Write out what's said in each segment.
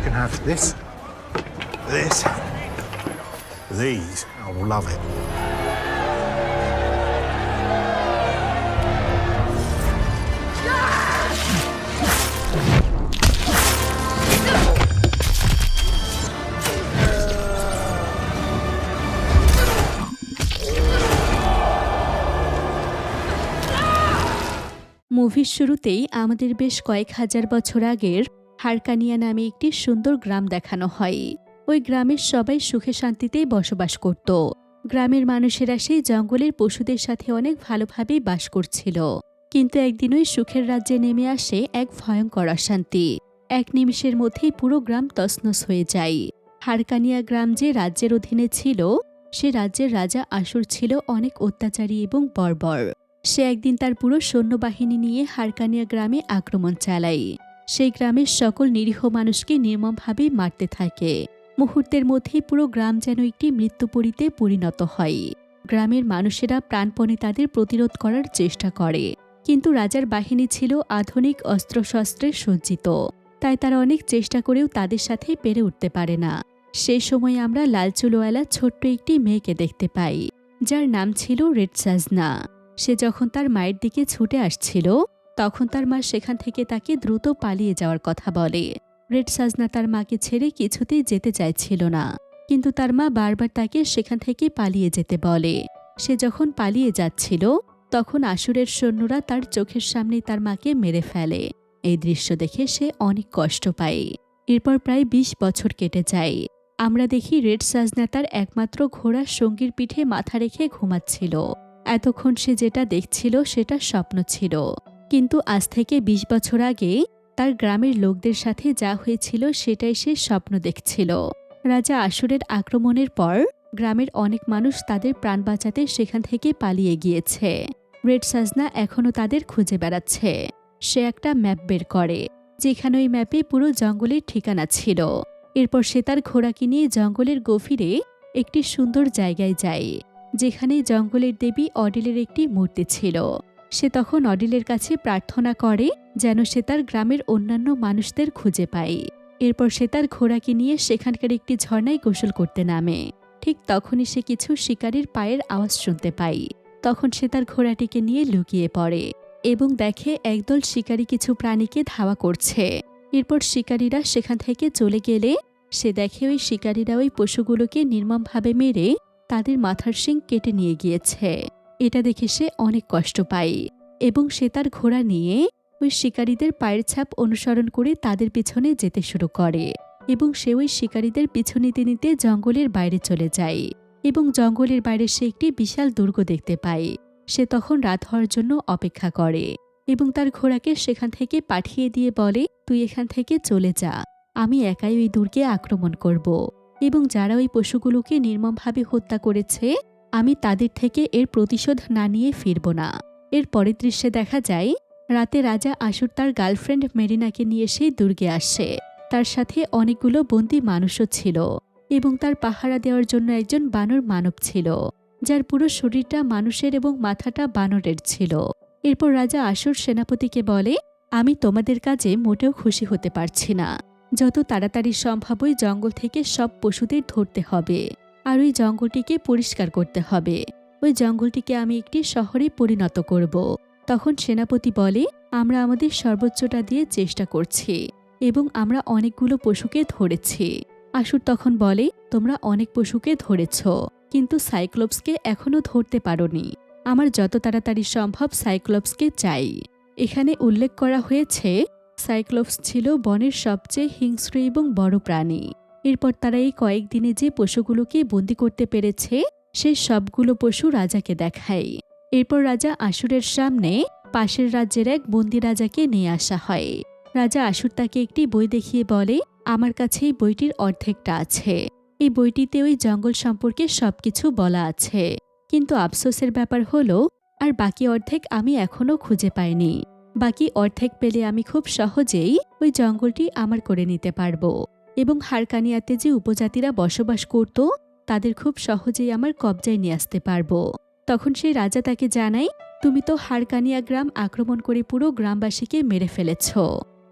You can have this, this, these. I'll love it. মুভির শুরুতেই আমাদের বেশ কয়েক হাজার বছর আগের হারকানিয়া নামে একটি সুন্দর গ্রাম দেখানো হয়। ওই গ্রামের সবাই সুখে শান্তিতেই বসবাস করত। গ্রামের মানুষেরা সেই জঙ্গলের পশুদের সাথে অনেক ভালোভাবেই বাস করছিল। কিন্তু একদিন ওই সুখের রাজ্যে নেমে আসে এক ভয়ঙ্কর অশান্তি। এক নিমিষের মধ্যেই পুরো গ্রাম তছনছ হয়ে যায়। হারকানিয়া গ্রাম যে রাজ্যের অধীনে ছিল, সে রাজ্যের রাজা আসুর ছিল অনেক অত্যাচারী এবং বর্বর। সে একদিন তার পুরো সৈন্যবাহিনী নিয়ে হারকানিয়া গ্রামে আক্রমণ চালায়। সেই গ্রামের সকল নিরীহ মানুষকে নির্মমভাবে মারতে থাকে। মুহূর্তের মধ্যেই পুরো গ্রাম যেন একটি মৃত্যুপরিতে পরিণত হয়। গ্রামের মানুষেরা প্রাণপণে তাদের প্রতিরোধ করার চেষ্টা করে। কিন্তু রাজার বাহিনী ছিল আধুনিক, অস্ত্রশস্ত্রে সজ্জিত। তাই তারা অনেক চেষ্টা করেও তাদের সাথে পেরে উঠতে পারে না। সেই সময় আমরা লালচুলোয়ালা ছোট্ট একটি মেয়েকে দেখতে পাই। যার নাম ছিল রেড সাজনা। সে যখন তার মায়ের দিকে ছুটে আসছিল তখন তার মা সেখান থেকে তাকে দ্রুত পালিয়ে যাওয়ার কথা বলে। রেড সাজনা তার মাকে ছেড়ে কিছুতেই যেতে চাইছিল না। কিন্তু তার মা বারবার তাকে সেখান থেকে পালিয়ে যেতে বলে। সে যখন পালিয়ে যাচ্ছিল, তখন আসুরের সৈন্যরা তার চোখের সামনে তার মাকে মেরে ফেলে। এই দৃশ্য দেখে সে অনেক কষ্ট পায়। এরপর প্রায় ২০ বছর কেটে যায়। আমরা দেখি রেড সাজনা তার একমাত্র ঘোড়ার সঙ্গীর পিঠে মাথা রেখে ঘুমাচ্ছিল। এতক্ষণ সে যেটা দেখছিল, সেটা স্বপ্ন ছিল। কিন্তু আজ থেকে ২০ বছর আগে তার গ্রামের লোকদের সাথে যা হয়েছিল সেটাই সে স্বপ্ন দেখছিল। রাজা আসুরের আক্রমণের পর গ্রামের অনেক মানুষ তাদের প্রাণ বাঁচাতে সেখান থেকে পালিয়ে গিয়েছে। রেড সাজনা এখনও তাদের খুঁজে বেড়াচ্ছে। সে একটা ম্যাপ বের করে, যেখানে ওই ম্যাপে পুরো জঙ্গলের ঠিকানা ছিল। এরপর সে তার ঘোড়াকে নিয়ে জঙ্গলের গভীরে একটি সুন্দর জায়গায় যায়, যেখানে জঙ্গলের দেবী অডিলের একটি মূর্তি ছিল। সে তখন অডিলের কাছে প্রার্থনা করে যেন সে তার গ্রামের অন্যান্য মানুষদের খুঁজে পায়। এরপর সে তার ঘোড়াকে নিয়ে সেখানকার একটি ঝর্ণায় গোসল করতে নামে। ঠিক তখনই সে কিছু শিকারীর পায়ের আওয়াজ শুনতে পায়। তখন সে তার ঘোড়াটিকে নিয়ে লুকিয়ে পড়ে এবং দেখে একদল শিকারী কিছু প্রাণীকে ধাওয়া করছে। এরপর শিকারীরা সেখান থেকে চলে গেলে সে দেখে ওই শিকারীরা ওই পশুগুলোকে নির্মমভাবে মেরে তাদের মাথার শিং কেটে নিয়ে গিয়েছে। এটা দেখে সে অনেক কষ্ট পায় এবং সে তার ঘোড়া নিয়ে ওই শিকারীদের পায়ের ছাপ অনুসরণ করে তাদের পিছনে যেতে শুরু করে এবং সে ওই শিকারীদের পিছু নিতে নিতে জঙ্গলের বাইরে চলে যায় এবং জঙ্গলের বাইরে সে একটি বিশাল দুর্গ দেখতে পায়। সে তখন রাত হওয়ার জন্য অপেক্ষা করে এবং তার ঘোড়াকে সেখান থেকে পাঠিয়ে দিয়ে বলে, তুই এখান থেকে চলে যা, আমি একাই ওই দুর্গে আক্রমণ করব। এবং যারা ওই পশুগুলোকে নির্মমভাবে হত্যা করেছে আমি তাদের থেকে এর প্রতিশোধ না নিয়ে ফিরব না। এর পরের দৃশ্যে দেখা যায়, রাতে রাজা আসুর তার গার্লফ্রেন্ড মেরিনাকে নিয়ে সেই দুর্গে আসে তার সাথে অনেকগুলো বন্দি মানুষও ছিল এবং তার পাহারা দেওয়ার জন্য একজন বানর মানব ছিল, যার পুরো শরীরটা মানুষের এবং মাথাটা বানরের ছিল। এরপর রাজা আসুর সেনাপতিকে বলে, আমি তোমাদের কাজে মোটেও খুশি হতে পারছি না। যত তাড়াতাড়ি সম্ভব ওই জঙ্গল থেকে সব পশুদের ধরতে হবে। আর ওই জঙ্গলটিকে পরিষ্কার করতে হবে। ওই জঙ্গলটিকে আমি একটি শহরে পরিণত করব। তখন সেনাপতি বলে, আমরা আমাদের সর্বোচ্চটা দিয়ে চেষ্টা করছি এবং আমরা অনেকগুলো পশুকে ধরেছি। আসুর তখন বলে, তোমরা অনেক পশুকে ধরেছ, কিন্তু সাইক্লোপসকে এখনও ধরতে পারোনি। আমার যত তাড়াতাড়ি সম্ভব সাইক্লোপসকে চাই। এখানে উল্লেখ করা হয়েছে, সাইক্লোপস ছিল বনের সবচেয়ে হিংস্র এবং বড় প্রাণী। এরপর তারা এই কয়েকদিনে যে পশুগুলোকে বন্দি করতে পেরেছে সেই সবগুলো পশু রাজাকে দেখায়। এরপর রাজা আসুরের সামনে পাশের রাজ্যের এক বন্দি রাজাকে নিয়ে আসা হয়। রাজা আসুর তাকে একটি বই দেখিয়ে বলে, আমার কাছে এই বইটির অর্ধেকটা আছে। এই বইটিতে ওই জঙ্গল সম্পর্কে সবকিছু বলা আছে। কিন্তু আফসোসের ব্যাপার হলো, আর বাকি অর্ধেক আমি এখনও খুঁজে পাইনি। বাকি অর্ধেক পেলে আমি খুব সহজেই ওই জঙ্গলটি আমার করে নিতে পারব। এবং হারকানিয়াতে যে উপজাতিরা বসবাস করত, তাদের খুব সহজেই আমার কবজায় নিয়ে আসতে পারব। তখন সেই রাজা তাকে জানায়, তুমি তো হারকানিয়া গ্রাম আক্রমণ করে পুরো গ্রামবাসীকে মেরে ফেলেছ।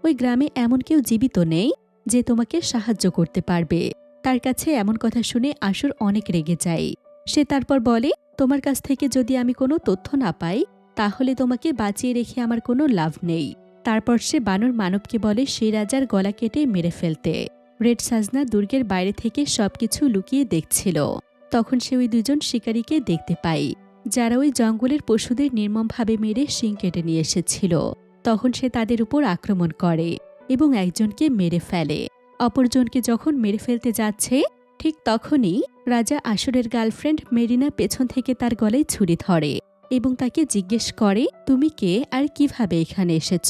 ওই গ্রামে এমন কেউ জীবিত নেই যে তোমাকে সাহায্য করতে পারবে। তার কাছে এমন কথা শুনে আসুর অনেক রেগে যায়। সে তারপর বলে, তোমার কাছ থেকে যদি আমি কোনো তথ্য না পাই, তাহলে তোমাকে বাঁচিয়ে রেখে আমার কোনো লাভ নেই। তারপর সে বানর মানবকে বলে সে রাজার গলা কেটে মেরে ফেলতে। রেড সাজনা দুর্গের বাইরে থেকে সবকিছু লুকিয়ে দেখছিল। তখন সে ওই দুজন শিকারীকে দেখতে পাই যারা ওই জঙ্গলের পশুদের নির্মমভাবে মেরে শিং কেটে নিয়ে এসেছিল। তখন সে তাদের উপর আক্রমণ করে এবং একজনকে মেরে ফেলে। অপরজনকে যখন মেরে ফেলতে যাচ্ছে, ঠিক তখনই রাজা আসরের গার্লফ্রেন্ড মেরিনা পেছন থেকে তার গলায় ছুরি ধরে এবং তাকে জিজ্ঞেস করে, তুমি কে আর কীভাবে এখানে এসেছ?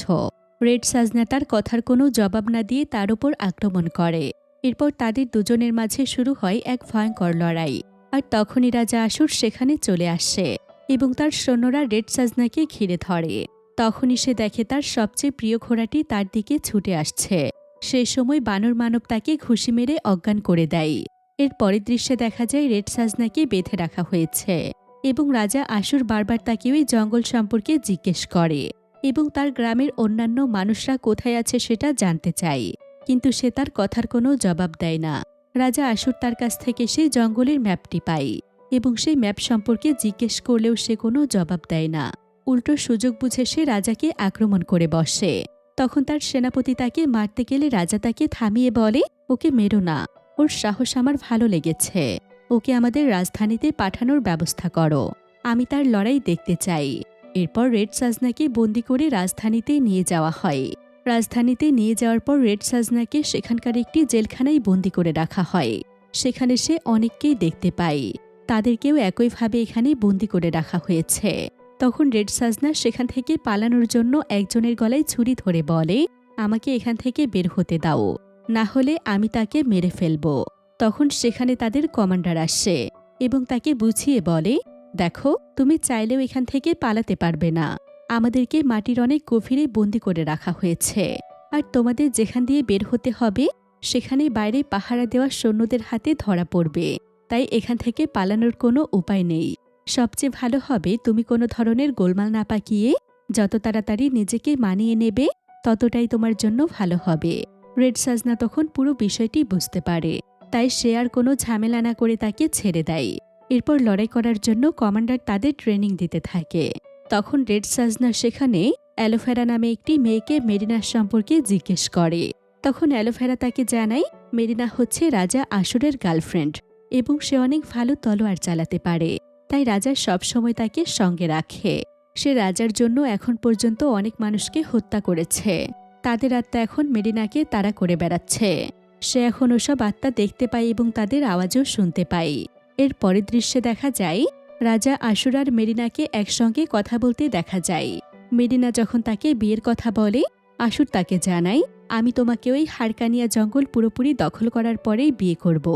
রেড সাজনা তার কথার কোনো জবাব না দিয়ে তার উপর আক্রমণ করে। এরপর তাদের দুজনের মাঝে শুরু হয় এক ভয়ঙ্কর লড়াই। আর তখনই রাজা আসুর সেখানে চলে আসে এবং তার সৈন্যরা রেড সাজনাকে ঘিরে ধরে। তখনই সে দেখে তার সবচেয়ে প্রিয় ঘোড়াটি তার দিকে ছুটে আসছে। সেই সময় বানর মানব তাকে ঘুষি মেরে অজ্ঞান করে দেয়। এর পরের দৃশ্যে দেখা যায় রেড সাজনাকে বেঁধে রাখা হয়েছে এবং রাজা আশুর বারবার তাকে ওই জঙ্গল সম্পর্কে জিজ্ঞেস করে। এবং তার গ্রামের অন্যান্য মানুষরা কোথায় আছে সেটা জানতে চায়। কিন্তু সে তার কথার কোনো জবাব দেয় না। রাজা আশুর তার কাছ থেকে সেই জঙ্গলের ম্যাপটি পায় এবং সেই ম্যাপ সম্পর্কে জিজ্ঞেস করলেও সে কোনো জবাব দেয় না। উল্টো সুযোগ বুঝে সে রাজাকে আক্রমণ করে বসে। তখন তার সেনাপতি তাকে মারতে গেলে রাজা তাকে থামিয়ে বলে, ওকে মেরো না। ওর সাহস আমার ভালো লেগেছে। ওকে আমাদের রাজধানীতে পাঠানোর ব্যবস্থা করো। আমি তার লড়াই দেখতে চাই। এরপর রেড সাজনাকে বন্দি করে রাজধানীতে নিয়ে যাওয়া হয়। রাজধানীতে নিয়ে যাওয়ার পর রেড সাজনাকে সেখানকার একটি জেলখানায় বন্দি করে রাখা হয়। সেখানে সে অনেককেই দেখতে পায়। তাদেরকেও একইভাবে এখানে বন্দি করে রাখা হয়েছে। তখন রেড সাজনা সেখান থেকে পালানোর জন্য একজনের গলায় ছুরি ধরে বলে, আমাকে এখান থেকে বের হতে দাও। না হলে আমি তাকে মেরে ফেলব। তখন সেখানে তাদের কমান্ডার আসে এবং তাকে বুঝিয়ে বলে দেখো, তুমি চাইলেও এখান থেকে পালাতে পারবে না। আমাদেরকে মাটির অনেক গভীরে বন্দি করে রাখা হয়েছে। আর তোমাদের যেখান দিয়ে বের হতে হবে, সেখানে বাইরে পাহারা দেওয়া সৈন্যদের হাতে ধরা পড়বে। তাই এখান থেকে পালানোর কোনো উপায় নেই। সবচেয়ে ভালো হবে তুমি কোনো ধরনের গোলমাল না পাকিয়ে, যত তাড়াতাড়ি নিজেকে মানিয়ে নেবে, ততটাই তোমার জন্য ভালো হবে। রেড সাজনা তখন পুরো বিষয়টি বুঝতে পারে। তাই সে আর কোনো ঝামেলা না করে তাকে ছেড়ে দেয়। এরপর লড়াই করার জন্য কমান্ডার তাদের ট্রেনিং দিতে থাকে। তখন রেড সাজনা সেখানে অ্যালোফেরা নামে একটি মেয়েকে মেরিনার সম্পর্কে জিজ্ঞেস করে। তখন অ্যালোফেরা তাকে জানায়, মেরিনা হচ্ছে রাজা আসুরের গার্লফ্রেন্ড এবং সে অনেক ভালো তলোয়ার চালাতে পারে, তাই রাজা সবসময় তাকে সঙ্গে রাখে। সে রাজার জন্য এখন পর্যন্ত অনেক মানুষকে হত্যা করেছে। তাদের আত্মা এখন মেরিনাকে তাড়া করে বেড়াচ্ছে। সে এখন ওসব আত্মা দেখতে পায় এবং তাদের আওয়াজও শুনতে পায়। এর পরের দৃশ্যে দেখা যায়, রাজা আশুর আর মেরিনাকে একসঙ্গে কথা বলতে দেখা যায়। মেরিনা যখন তাকে বিয়ের কথা বলে, আশুর তাকে জানায়, আমি তোমাকে ওই হারকানিয়া জঙ্গল পুরোপুরি দখল করার পরেই বিয়ে করব।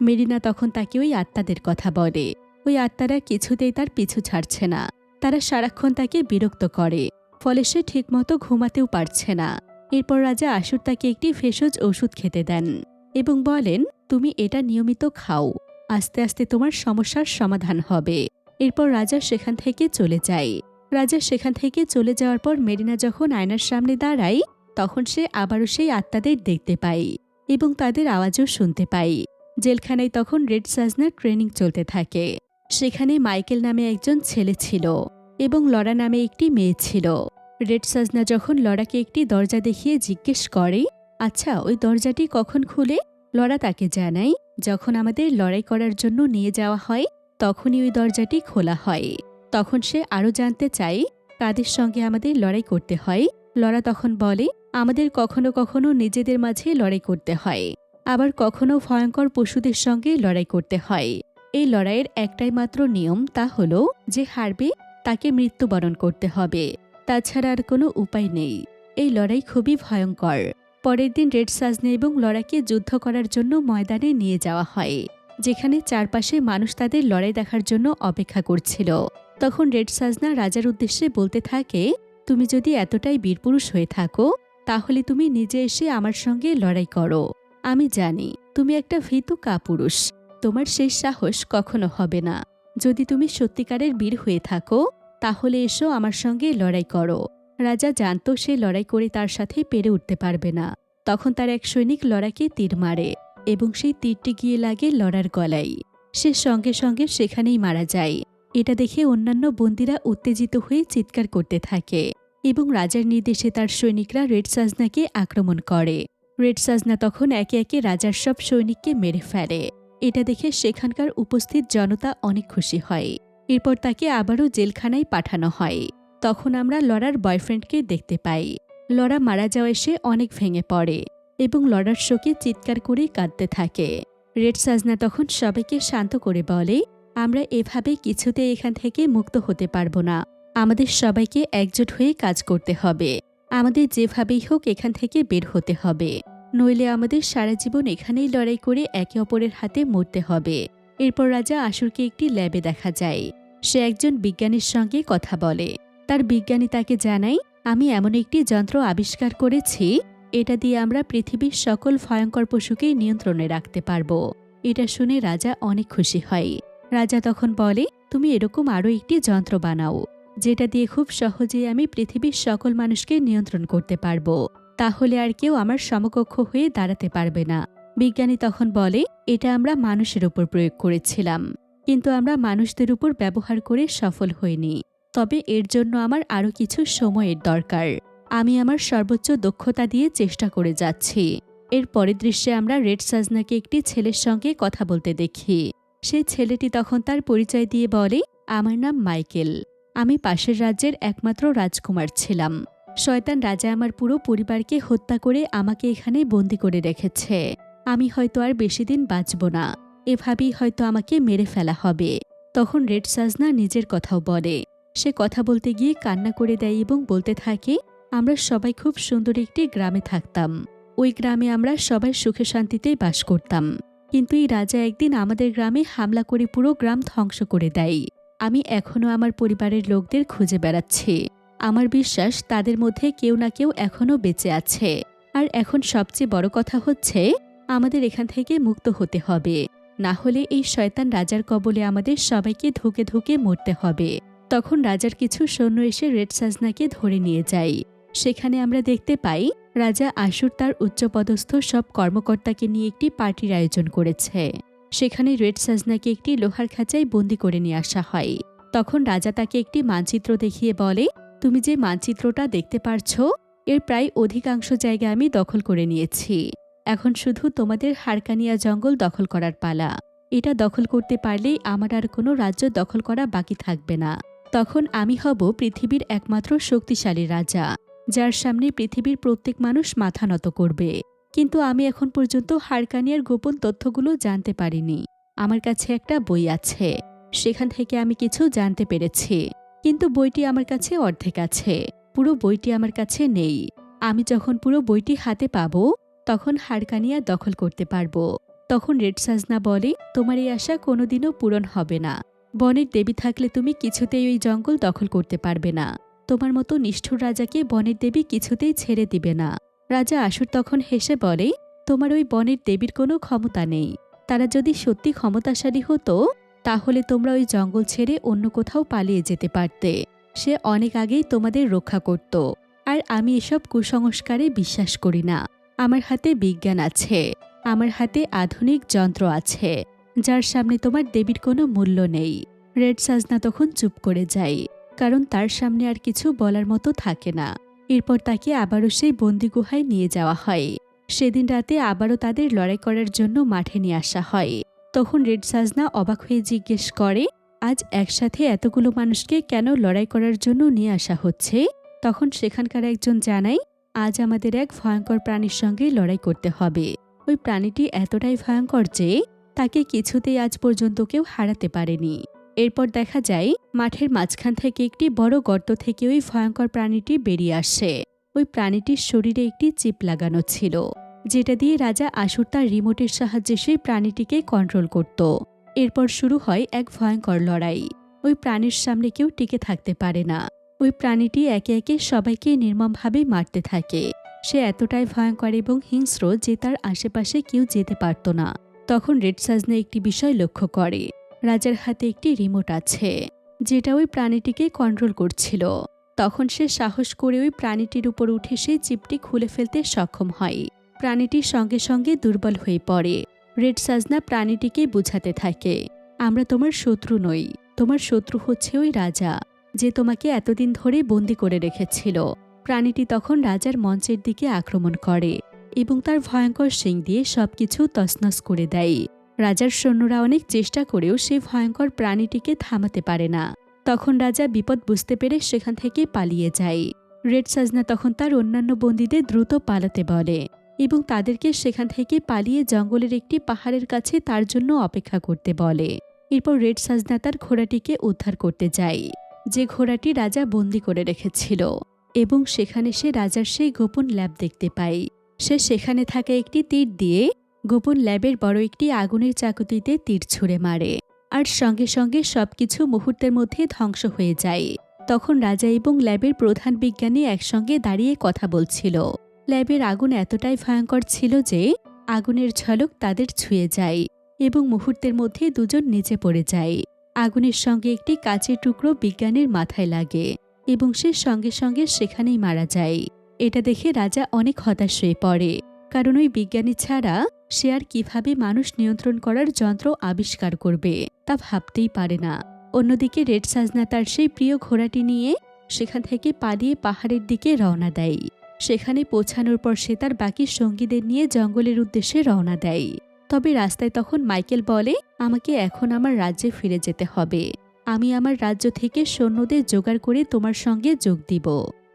মেরিনা তখন তাকে ওই আত্মাদের কথা বলে। ওই আত্মারা কিছুতেই তার পিছু ছাড়ছে না। তারা সারাক্ষণ তাকে বিরক্ত করে, ফলে সে ঠিকমতো ঘুমাতেও পারছে না। এরপর রাজা আশুর তাকে একটি ভেষজ ওষুধ খেতে দেন এবং বলেন, তুমি এটা নিয়মিত খাও। আস্তে আস্তে তোমার সমস্যার সমাধান হবে। এরপর রাজা সেখান থেকে চলে যায়। রাজা সেখান থেকে চলে যাওয়ার পর মেরিনা যখন আয়নার সামনে দাঁড়ায়, তখন সে আবারও সেই আত্মাদের দেখতে পায় এবং তাদের আওয়াজও শুনতে পায়। জেলখানায় তখন রেড সাজনার ট্রেনিং চলতে থাকে। সেখানে মাইকেল নামে একজন ছেলে ছিল এবং লড়া নামে একটি মেয়ে ছিল। রেড সাজনা যখন লড়াকে একটি দরজা দেখিয়ে জিজ্ঞেস করে আচ্ছা ওই দরজাটি কখন খুলে? লড়া তাকে জানায়, যখন আমাদের লড়াই করার জন্য নিয়ে যাওয়া হয়, তখনই ওই দরজাটি খোলা হয়। তখন সে আরও জানতে চায় কাদের সঙ্গে আমাদের লড়াই করতে হয়? লড়া তখন বলে, আমাদের কখনো কখনো নিজেদের মাঝে লড়াই করতে হয়। আবার কখনো ভয়ঙ্কর পশুদের সঙ্গে লড়াই করতে হয়। এই লড়াইয়ের একটাই মাত্র নিয়ম, তা হলো যে হারবে, তাকে মৃত্যুবরণ করতে হবে। তাছাড়া আর কোনো উপায় নেই। এই লড়াই খুবই ভয়ঙ্কর। পরের দিন রেড সাজনে এবং লড়াইকে যুদ্ধ করার জন্য ময়দানে নিয়ে যাওয়া হয়, যেখানে চারপাশে মানুষ তাদের লড়াই দেখার জন্য অপেক্ষা করছিল। তখন রেড সাজনা রাজার উদ্দেশ্যে বলতে থাকে, তুমি যদি এতটাই বীরপুরুষ হয়ে থাকো, তাহলে তুমি নিজে এসে আমার সঙ্গে লড়াই করো। আমি জানি, তুমি একটা ভীতু কাপুরুষ তোমার শেষ সাহস কখনো হবে না। যদি তুমি সত্যিকারের বীর হয়ে থাকো, তাহলে এসো আমার সঙ্গে লড়াই করো। রাজা জানত সে লড়াই করে তার সাথে পেরে উঠতে পারবে না। তখন তার এক সৈনিক লড়াকে তীর মারে এবং সেই তীরটি গিয়ে লাগে লড়ার গলায়। সে সঙ্গে সঙ্গে সেখানেই মারা যায়। এটা দেখে অন্যান্য বন্দীরা উত্তেজিত হয়ে চিৎকার করতে থাকে এবং রাজার নির্দেশে তার সৈনিকরা রেড সাজনাকে আক্রমণ করে। রেড সাজনা তখন একে একে রাজার সব সৈনিককে মেরে ফেলে। এটা দেখে সেখানকার উপস্থিত জনতা অনেক খুশি হয়। এরপর তাকে আবারও জেলখানায় পাঠানো হয়। তখন আমরা লড়ার বয়ফ্রেন্ডকে দেখতে পাই। লড়া মারা যাওয়ায় সে অনেক ভেঙে পড়ে এবং লড়ার শোকে চিৎকার করে কাঁদতে থাকে। রেড সাজনা তখন সবাইকে শান্ত করে বলে, আমরা এভাবে কিছুতে এখান থেকে মুক্ত হতে পারব না। আমাদের সবাইকে একজোট হয়ে কাজ করতে হবে। আমাদের যেভাবেই হোক এখান থেকে বের হতে হবে। নইলে আমাদের সারা জীবন এখানেই লড়াই করে একে অপরের হাতে মরতে হবে। এরপর রাজা আশুরকে একটি ল্যাবে দেখা যায়। সে একজন বিজ্ঞানীর সঙ্গে কথা বলে। তার বিজ্ঞানী তাকে জানায় আমি এমন একটি যন্ত্র আবিষ্কার করেছি, এটা দিয়ে আমরা পৃথিবীর সকল ভয়ঙ্কর পশুকে নিয়ন্ত্রণে রাখতে পারব। এটা শুনে রাজা অনেক খুশি হয়। রাজা তখন বলে, তুমি এরকম আরও একটি যন্ত্র বানাও, যেটা দিয়ে খুব সহজেই আমি পৃথিবীর সকল মানুষকে নিয়ন্ত্রণ করতে পারব। তাহলে আর কেউ আমার সমকক্ষ হয়ে দাঁড়াতে পারবে না। বিজ্ঞানী তখন বলে, এটা আমরা মানুষের উপর প্রয়োগ করেছিলাম, কিন্তু আমরা মানুষদের উপর ব্যবহার করে সফল হইনি। তবে এর জন্য আমার আরও কিছু সময়ের দরকার। আমি আমার সর্বোচ্চ দক্ষতা দিয়ে চেষ্টা করে যাচ্ছি। এর পরের দৃশ্যে আমরা রেড সাজনাকে একটি ছেলের সঙ্গে কথা বলতে দেখি। সেই ছেলেটি তখন তার পরিচয় দিয়ে বলে, আমার নাম মাইকেল। আমি পাশের রাজ্যের একমাত্র রাজকুমার ছিলাম। শয়তান রাজা আমার পুরো পরিবারকে হত্যা করে আমাকে এখানে বন্দি করে রেখেছে। আমি হয়তো আর বেশি দিন বাঁচব না। এভাবেই হয়তো আমাকে মেরে ফেলা হবে। তখন রেড সাজনা নিজের কথাও বলে সে কথা বলতে গিয়ে কান্না করে দেয় এবং বলতে থাকে, আমরা সবাই খুব সুন্দর একটি গ্রামে থাকতাম। ওই গ্রামে আমরা সবাই সুখে শান্তিতেই বাস করতাম। কিন্তু এই রাজা একদিন আমাদের গ্রামে হামলা করে পুরো গ্রাম ধ্বংস করে দেয়। আমি এখনও আমার পরিবারের লোকদের খুঁজে বেড়াচ্ছি। আমার বিশ্বাস তাদের মধ্যে কেউ না কেউ এখনও বেঁচে আছে। আর এখন সবচেয়ে বড় কথা হচ্ছে, আমাদের এখান থেকে মুক্ত হতে হবে। না হলে এই শয়তান রাজার কবলে আমাদের সবাইকে ধুকে ধুকে মরতে হবে। তখন রাজার কিছু সৈন্য এসে রেড সাজনাকে ধরে নিয়ে যায়। সেখানে আমরা দেখতে পাই, রাজা আশুর তার উচ্চপদস্থ সব কর্মকর্তাকে নিয়ে একটি পার্টির আয়োজন করেছে। সেখানে রেড সাজনাকে একটি লোহার খাঁচায় বন্দি করে নিয়ে আসা হয়। তখন রাজা তাকে একটি মানচিত্র দেখিয়ে বলে, তুমি যে মানচিত্রটা দেখতে পারছ, এর প্রায় অধিকাংশ জায়গা আমি দখল করে নিয়েছি। এখন শুধু তোমাদের হারকানিয়া জঙ্গল দখল করার পালা। এটা দখল করতে পারলেই আমার আর কোনো রাজ্য দখল করা বাকি থাকবে না। তখন আমি হব পৃথিবীর একমাত্র শক্তিশালী রাজা, যার সামনে পৃথিবীর প্রত্যেক মানুষ মাথা নত করবে। কিন্তু আমি এখন পর্যন্ত হারকানিয়ার গোপন তথ্যগুলো জানতে পারিনি। আমার কাছে একটা বই আছে। সেখান থেকে আমি কিছু জানতে পেরেছি। কিন্তু বইটি আমার কাছে অর্ধেক আছে। পুরো বইটি আমার কাছে নেই। আমি যখন পুরো বইটি হাতে পাব, তখন হারকানিয়া দখল করতে পারব। তখন রেড সাজনা বলে, তোমার এই আশা কোনোদিনও পূরণ হবে না। বনের দেবী থাকলে তুমি কিছুতেই ওই জঙ্গল দখল করতে পারবে না। তোমার মতো নিষ্ঠুর রাজাকে বনের দেবী কিছুতেই ছেড়ে দিবে না। রাজা আশুর তখন হেসে বলে, তোমার ওই বনের দেবীর কোনো ক্ষমতা নেই। তারা যদি সত্যি ক্ষমতাশালী হতো, তাহলে তোমরা ওই জঙ্গল ছেড়ে অন্য কোথাও পালিয়ে যেতে পারতে। সে অনেক আগেই তোমাদের রক্ষা করত। আর আমি এসব কুসংস্কারে বিশ্বাস করি না। আমার হাতে বিজ্ঞান আছে। আমার হাতে আধুনিক যন্ত্র আছে। যার সামনে তোমার দেবীর কোনো মূল্য নেই। রেড সাজনা তখন চুপ করে যায়, কারণ তার সামনে আর কিছু বলার মতো থাকে না। এরপর তাকে আবারও সেই বন্দি গুহায় নিয়ে যাওয়া হয়। সেদিন রাতে আবারও তাদের লড়াই করার জন্য মাঠে নিয়ে আসা হয়। তখন রেড সাজনা অবাক হয়ে জিজ্ঞেস করে, আজ একসাথে এতগুলো মানুষকে কেন লড়াই করার জন্য নিয়ে আসা হচ্ছে? তখন সেখানকার একজন জানায়, আজ আমাদের এক ভয়ঙ্কর প্রাণীর সঙ্গে লড়াই করতে হবে। ওই প্রাণীটি এতটাই ভয়ঙ্কর যে তাকে কিছুতেই আজ পর্যন্ত কেউ হারাতে পারেনি। এরপর দেখা যায়, মাঠের মাঝখান থেকে একটি বড় গর্ত থেকে ওই ভয়ঙ্কর প্রাণীটি বেরিয়ে আসে। ওই প্রাণীটির শরীরে একটি চিপ লাগানো ছিল, যেটা দিয়ে রাজা আশুর তার রিমোটের সাহায্যে সেই প্রাণীটিকে কন্ট্রোল করত। এরপর শুরু হয় এক ভয়ঙ্কর লড়াই। ওই প্রাণীর সামনে কেউ টিকে থাকতে পারে না। ওই প্রাণীটি একে একে সবাইকে নির্মমভাবে মারতে থাকে। সে এতটাই ভয়ঙ্কর এবং হিংস্র যে তার আশেপাশে কেউ যেতে পারত না। তখন রেড সাজনা একটি বিষয় লক্ষ্য করে। রাজার হাতে একটি রিমোট আছে, যেটা ওই প্রাণীটিকে কন্ট্রোল করছিল। তখন সে সাহস করে ওই প্রাণীটির উপর উঠে সেই চিপটি খুলে ফেলতে সক্ষম হয়। প্রাণীটি সঙ্গে সঙ্গে দুর্বল হয়ে পড়ে। রেড সাজনা প্রাণীটিকে বুঝাতে থাকে, আমরা তোমার শত্রু নই। তোমার শত্রু হচ্ছে ওই রাজা, যে তোমাকে এতদিন ধরে বন্দি করে রেখেছিল। প্রাণীটি তখন রাজার মঞ্চের দিকে আক্রমণ করে। এবং তার ভয়ঙ্কর শিং দিয়ে সবকিছু তছনছ করে দেয়। রাজার সৈন্যরা অনেক চেষ্টা করেও সেই ভয়ঙ্কর প্রাণীটিকে থামাতে পারে না। তখন রাজা বিপদ বুঝতে পেরে সেখান থেকে পালিয়ে যায়। রেড সাজনা তখন তার অন্যান্য বন্দীদের দ্রুত পালাতে বলে এবং তাদেরকে সেখান থেকে পালিয়ে জঙ্গলের একটি পাহাড়ের কাছে তার জন্য অপেক্ষা করতে বলে। এরপর রেড সাজনা তার ঘোড়াটিকে উদ্ধার করতে যায়, যে ঘোড়াটি রাজা বন্দি করে রেখেছিল এবং সেখানে সে রাজার সেই গোপন ল্যাব দেখতে পায়। সে সেখানে থাকা একটি তীর দিয়ে গোপন ল্যাবের বড় একটি আগুনের চাকুতিতে তীর ছুঁড়ে মারে আর সঙ্গে সঙ্গে সবকিছু মুহূর্তের মধ্যে ধ্বংস হয়ে যায়। তখন রাজা এবং ল্যাবের প্রধান বিজ্ঞানী একসঙ্গে দাঁড়িয়ে কথা বলছিল। ল্যাবের আগুন এতটাই ভয়ঙ্কর ছিল যে আগুনের ঝলক তাদের ছুঁয়ে যায় এবং মুহূর্তের মধ্যে দুজন নিচে পড়ে যায়। আগুনের সঙ্গে একটি কাচের টুকরো বিজ্ঞানীর মাথায় লাগে এবং সে সঙ্গে সঙ্গে সেখানেই মারা যায়। এটা দেখে রাজা অনেক হতাশ হয়ে পড়ে। কারণ ওই বিজ্ঞানী ছাড়া সে আর কীভাবে মানুষ নিয়ন্ত্রণ করার যন্ত্র আবিষ্কার করবে, তা ভাবতেই পারে না। অন্যদিকে রেড সাজনা তার সেই প্রিয় ঘোড়াটি নিয়ে সেখান থেকে পালিয়ে পাহাড়ের দিকে রওনা দেয়। সেখানে পৌঁছানোর পর সে তার বাকি সঙ্গীদের নিয়ে জঙ্গলের উদ্দেশ্যে রওনা দেয়। তবে রাস্তায় তখন মাইকেল বলে, আমাকে এখন আমার রাজ্যে ফিরে যেতে হবে। আমি আমার রাজ্য থেকে সৈন্যদের জোগাড় করে তোমার সঙ্গে যোগ দিব।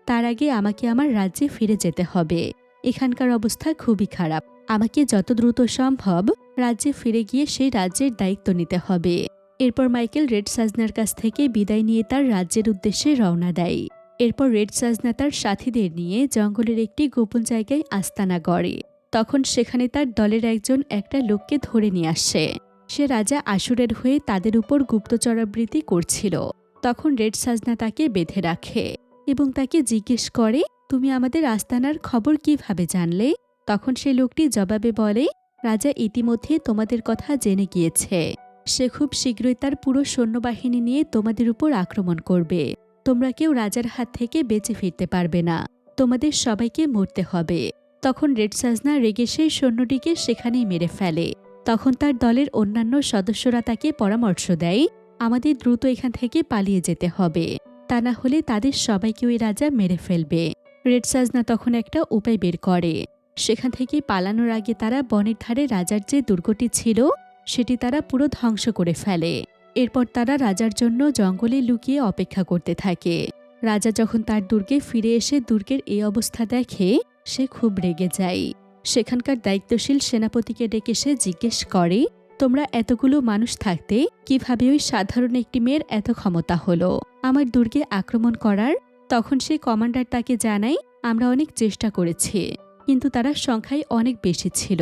তার আগে আমাকে আমার রাজ্যে ফিরে যেতে হবে। এখানকার অবস্থা খুবই খারাপ। আমাকে যত দ্রুত সম্ভব রাজ্যে ফিরে গিয়ে সেই রাজ্যের দায়িত্ব নিতে হবে। এরপর মাইকেল রেড সাজনার কাছ থেকে বিদায় নিয়ে তার রাজ্যের উদ্দেশ্যে রওনা দেয়। এরপর রেড সাজনা তার সাথীদের নিয়ে জঙ্গলের একটি গোপন জায়গায় আস্তানা গড়ে। তখন সেখানে তার দলের একজন একটা লোককে ধরে নিয়ে আসে। সে রাজা আশুরের হয়ে তাদের উপর গুপ্তচরাবৃত্তি করছিল। তখন রেড সাজনা তাকে বেঁধে রাখে। এবং তাকে জিজ্ঞেস করে, তুমি আমাদের আস্তানার খবর কীভাবে জানলে? তখন সে লোকটি জবাবে বলে, রাজা ইতিমধ্যে তোমাদের কথা জেনে গিয়েছে। সে খুব শীঘ্রই তার পুরো সৈন্যবাহিনী নিয়ে তোমাদের উপর আক্রমণ করবে। তোমরা কেউ রাজার হাত থেকে বেঁচে ফিরতে পারবে না। তোমাদের সবাইকে মরতে হবে। তখন রেড সাজনা রেগে সেই সৈন্যটিকে সেখানেই মেরে ফেলে। তখন তার দলের অন্যান্য সদস্যরা তাকে পরামর্শ দেয়, আমাদের দ্রুত এখান থেকে পালিয়ে যেতে হবে। তা না হলে তাদের সবাইকে ওই রাজা মেরে ফেলবে। রেড সাজনা তখন একটা উপায় বের করে। সেখান থেকে পালানোর আগে তারা বনের ধারে রাজার যে দুর্গটি ছিল, সেটি তারা পুরো ধ্বংস করে ফেলে। এরপর তারা রাজার জন্য জঙ্গলে লুকিয়ে অপেক্ষা করতে থাকে। রাজা যখন তার দুর্গে ফিরে এসে দুর্গের এই অবস্থা দেখে, সে খুব রেগে যায়। সেখানকার দায়িত্বশীল সেনাপতিকে ডেকে সে জিজ্ঞেস করে তোমরা এতগুলো মানুষ থাকতে কীভাবে ওই সাধারণ একটি মেয়ের এত ক্ষমতা হলো? আমার দুর্গে আক্রমণ করার তখন সেই কমান্ডার তাকে জানায় আমরা অনেক চেষ্টা করেছি, কিন্তু তারা সংখ্যায় অনেক বেশি ছিল।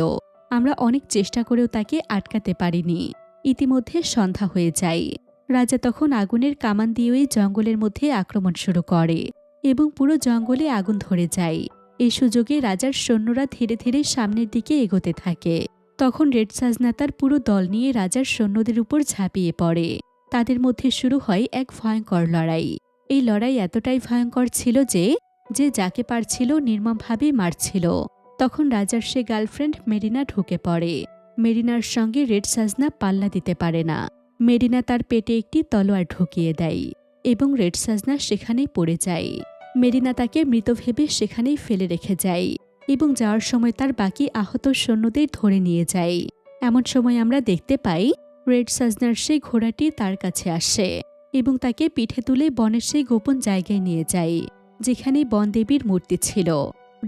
আমরা অনেক চেষ্টা করেও তাকে আটকাতে পারিনি। ইতিমধ্যে সন্ধ্যা হয়ে যায়। রাজা তখন আগুনের কামান দিয়ে ওই জঙ্গলের মধ্যে আক্রমণ শুরু করে এবং পুরো জঙ্গলে আগুন ধরে যায়। এই সুযোগে রাজার সৈন্যরা ধীরে ধীরে সামনের দিকে এগোতে থাকে। তখন রেড সাজনা তার পুরো দল নিয়ে রাজার সৈন্যদের উপর ঝাঁপিয়ে পড়ে। তাদের মধ্যে শুরু হয় এক ভয়ঙ্কর লড়াই। এই লড়াই এতটাই ভয়ঙ্কর ছিল যে যে যাকে পারছিল নির্মমভাবে মারছিল। তখন রাজার সে গার্লফ্রেন্ড মেরিনা ঢুকে পড়ে। মেরিনার সঙ্গে রেড সাজনা পাল্লা দিতে পারে না। মেরিনা তার পেটে একটি তলোয়ার ঢুকিয়ে দেয় এবং রেড সাজনা সেখানেই পড়ে যায়। মেরিনা তাকে মৃত ভেবে সেখানেই ফেলে রেখে যায়। এবং যাওয়ার সময় তার বাকি আহত সৈন্যদের ধরে নিয়ে যায়। এমন সময় আমরা দেখতে পাই, রেড সাজনার সেই ঘোড়াটি তার কাছে আসে এবং তাকে পিঠে তুলে বনের সেই গোপন জায়গায় নিয়ে যায়, যেখানে বনদেবীর মূর্তি ছিল।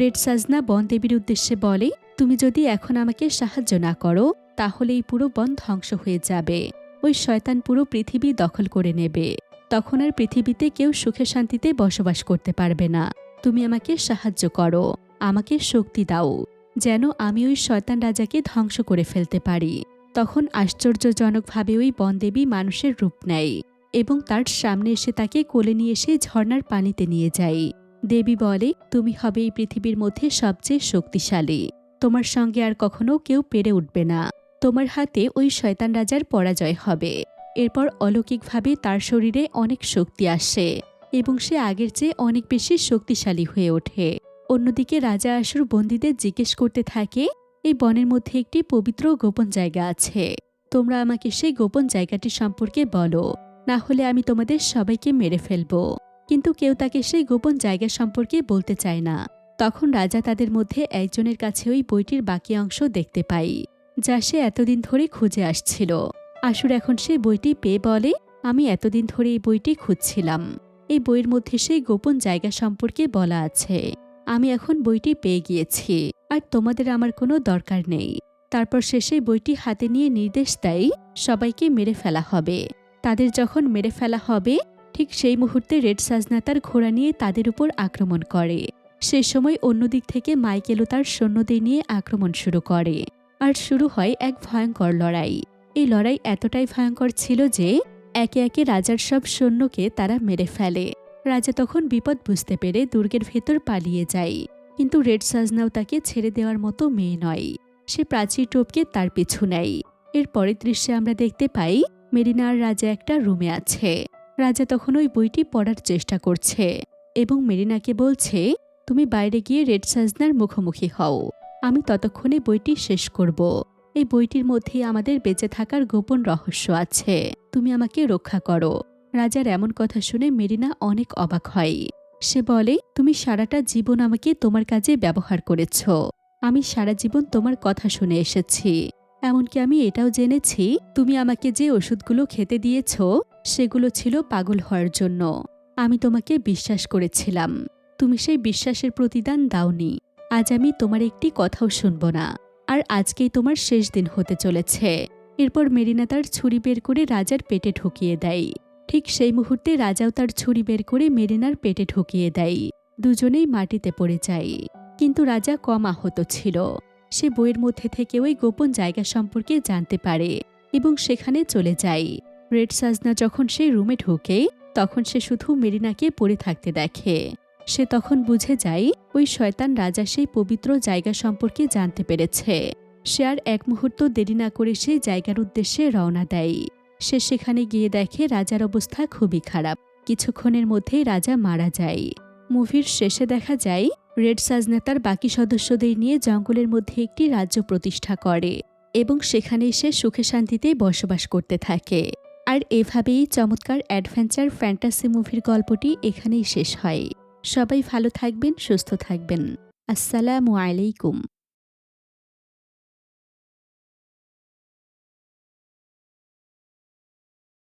রেড সাজনা বনদেবীর উদ্দেশ্যে বলে, তুমি যদি এখন আমাকে সাহায্য না করো, তাহলে এই পুরো বন ধ্বংস হয়ে যাবে। ওই শয়তান পুরো পৃথিবী দখল করে নেবে। তখন আর পৃথিবীতে কেউ সুখে শান্তিতে বসবাস করতে পারবে না। তুমি আমাকে সাহায্য করো। আমাকে শক্তি দাও, যেন আমি ওই শয়তান রাজাকে ধ্বংস করে ফেলতে পারি। তখন আশ্চর্যজনকভাবে ওই বনদেবী মানুষের রূপ নেয় এবং তার সামনে এসে তাকে কোলে নিয়ে এসে ঝর্ণার পানিতে নিয়ে যায়। দেবী বলে, তুমি হবে এই পৃথিবীর মধ্যে সবচেয়ে শক্তিশালী। তোমার সঙ্গে আর কখনো কেউ পেরে উঠবে না। তোমার হাতে ওই শয়তান রাজার পরাজয় হবে। এরপর অলৌকিকভাবে তার শরীরে অনেক শক্তি আসে এবং সে আগের চেয়ে অনেক বেশি শক্তিশালী হয়ে ওঠে। অন্যদিকে রাজা আশুর বন্দীদের জিজ্ঞেস করতে থাকে, এই বনের মধ্যে একটি পবিত্র গোপন জায়গা আছে। তোমরা আমাকে সেই গোপন জায়গাটি সম্পর্কে বলো, না হলে আমি তোমাদের সবাইকে মেরে ফেলব। কিন্তু কেউ তাকে সেই গোপন জায়গা সম্পর্কে বলতে চায় না। তখন রাজা তাদের মধ্যে একজনের কাছে ওই বইটির বাকি অংশ দেখতে পাই, যা সে এতদিন ধরে খুঁজে আসছিল। আশুর এখন সেই বইটি পেয়ে বলে, আমি এতদিন ধরে এই বইটি খুঁজছিলাম। এই বইয়ের মধ্যে সেই গোপন জায়গা সম্পর্কে বলা আছে। আমি এখন বইটি পেয়ে গিয়েছি, আর তোমাদের আমার কোনো দরকার নেই। তারপর শেষে বইটি হাতে নিয়ে নির্দেশ দেয়, সবাইকে মেরে ফেলা হবে। তাদের যখন মেরে ফেলা হবে, ঠিক সেই মুহূর্তে রেড সাজনা তার ঘোড়া নিয়ে তাদের উপর আক্রমণ করে। সে সময় অন্যদিক থেকে মাইকেলও তার সৈন্যদের নিয়ে আক্রমণ শুরু করে, আর শুরু হয় এক ভয়ঙ্কর লড়াই। এই লড়াই এতটাই ভয়ঙ্কর ছিল যে, একে একে রাজার সব সৈন্যকে তারা মেরে ফেলে। রাজা তখন বিপদ বুঝতে পেরে দুর্গের ভেতর পালিয়ে যায়। কিন্তু রেড সাজনাও তাকে ছেড়ে দেওয়ার মতো মেয়ে নয়। সে প্রাচীর টোপকে তার পিছু নেয়। এর পরের দৃশ্যে আমরা দেখতে পাই, মেরিনার রাজা একটা রুমে আছে। রাজা তখন ওই বইটি পড়ার চেষ্টা করছে এবং মেরিনাকে বলছে, তুমি বাইরে গিয়ে রেড সাজনার মুখোমুখি হও। আমি ততক্ষণে বইটি শেষ করব। এই বইটির মধ্যে আমাদের বেঁচে থাকার গোপন রহস্য আছে। তুমি আমাকে রক্ষা করো। রাজার এমন কথা শুনে মেরিনা অনেক অবাক হয়। সে বলে, তুমি সারাটা জীবন আমাকে তোমার কাজে ব্যবহার করেছ। আমি সারা জীবন তোমার কথা শুনে এসেছি। এমনকি আমি এটাও জেনেছি, তুমি আমাকে যে ওষুধগুলো খেতে দিয়েছ, সেগুলো ছিল পাগল হওয়ার জন্য। আমি তোমাকে বিশ্বাস করেছিলাম। তুমি সেই বিশ্বাসের প্রতিদান দাওনি। আজ আমি তোমার একটি কথাও শুনব না। আর আজকেই তোমার শেষ দিন হতে চলেছে। এরপর মেরিনা তার ছুরি বের করে রাজার পেটে ঢুকিয়ে দেয়। ঠিক সেই মুহূর্তে রাজাও তার ছুরি বের করে মেরিনার পেটে ঢুকিয়ে দেয়। দুজনেই মাটিতে পড়ে যায়। কিন্তু রাজা কম আহত ছিল। সে বইয়ের মধ্যে থেকে ওই গোপন জায়গা সম্পর্কে জানতে পারে এবং সেখানে চলে যায়। রেড সাজনা যখন সেই রুমে ঢোকে, তখন সে শুধু মেরিনাকে পড়ে থাকতে দেখে। সে তখন বুঝে যায়, ওই শয়তান রাজা সেই পবিত্র জায়গা সম্পর্কে জানতে পেরেছে। সে আর এক মুহূর্ত দেরি না করে সেই জায়গার উদ্দেশ্যে রওনা দেয়। সে সেখানে গিয়ে দেখে রাজার অবস্থা খুবই খারাপ। কিছুক্ষণের মধ্যেই রাজা মারা যায়। মুভির শেষে দেখা যায়, রেড সাজনা তার বাকি সদস্যদের নিয়ে জঙ্গলের মধ্যে একটি রাজ্য প্রতিষ্ঠা করে এবং সেখানে সে সুখে শান্তিতে বসবাস করতে থাকে। আর এভাবেই চমৎকার অ্যাডভেঞ্চার ফ্যান্টাসি মুভির গল্পটি এখানেই শেষ হয়। সবাই ভালো থাকবেন, সুস্থ থাকবেন। আসসালামু আলাইকুম।